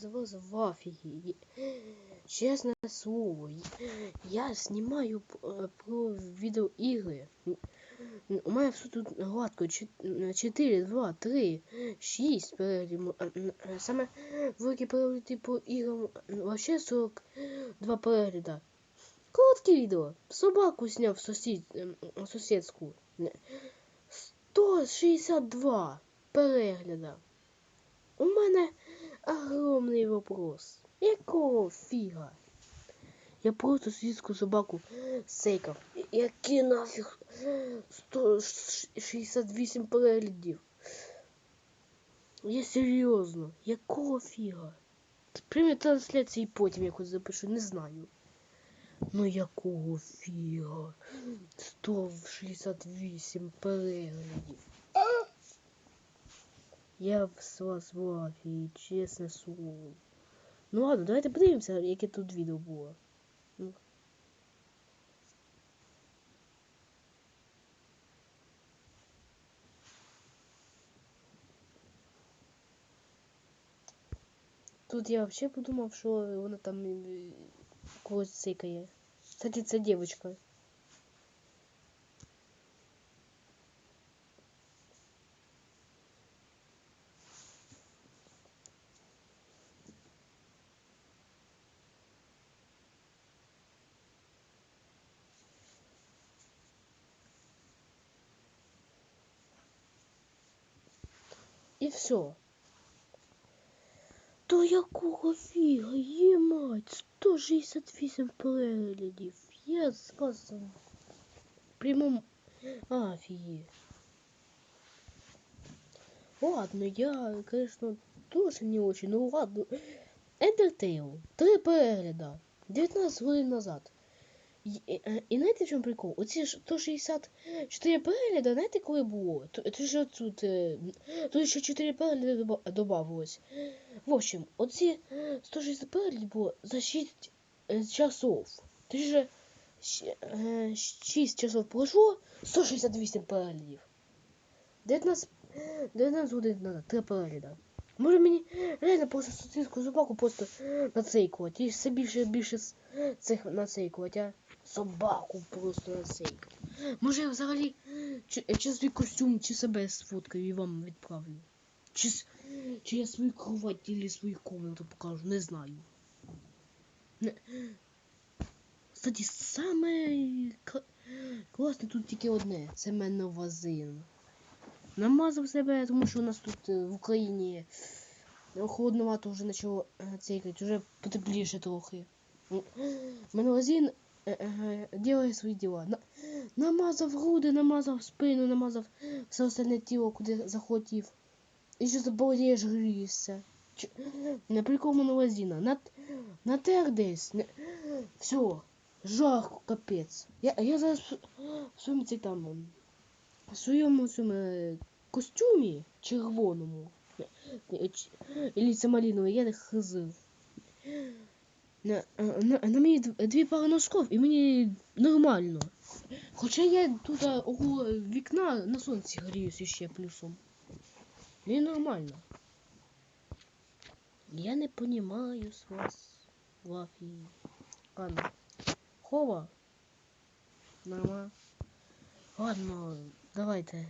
завоз в. Честное слово, я снимаю э, про видеоигры. У мене все тут гладко 4, 2, 3, 6 переглядів. Саме великі перегляди по іграм вообще 42 перегляда. Коротке відео. Собаку сняв сусід, сусідську. 162 перегляда. У мене вопрос. Якого фіга? Я просто сусідську собаку сейкав. Які нафіг 168 переглядів. Я серйозно, якого фіга? Прямі трансляції потім якось запишу, не знаю. Ну якого фіга? 168 переглядів. Я вас в афії, чесне слово. Ну ладно, давайте подивимося, яке тут відео було. Ну. Тут я вообще подумав, що вона там е, когось цикає. Кстати, це дівчинка. І все. То якого фіга, є мать, 168 переглядів. Я з вас в прямому афії. Ладно, я, конечно, тоже не очень, ну ладно. Endertale, три перегляда, 19 годин назад. І, і, і знаєте в чому прикол? Оці ж 164 перегляди, знаєте, коли було? Тут, е, тут ще 4 перегляди додавалось. В общем, оці 160 переглядів було за 6 е, часов. Ти ж 6 часов пройшло, 168 переглядів. 19, 19 годин назад, 3 перегляда. Може мені реально просто сусідську собаку просто нацейкувати. І все більше більше цих нацейкувати, а? Собаку просто на нацейкати. Може я взагалі чи, чи свій костюм, чи себе сфоткаю і вам відправлю. Чи, чи я свою кровать или свою комнату покажу, не знаю. Не... Кстати, саме класне тут тільки одне. Це меновазин. Намазав себе, тому що у нас тут в Україні холодновато вже почало цейкати, вже потепліше трохи. Меновазин делає свої діла. На, намазав груди, намазав спину, намазав все остальне тіло, куди захотів. І що заболієш грізся. На прикол Меновазина. На, натер десь. Не... Все. Жарко, капець. Я, я зараз в своєму цей там в своєму цьому костюмі червоному. Или це малиновий, я не хизив. На, на, на мені дві пари носков і мені нормально. Хоча я тут у вікна на сонці гріюся ще плюсом. Мені нормально. Я не понимаю с вас Лафи. Ладно. Хова. Нормально. Ладно, давайте.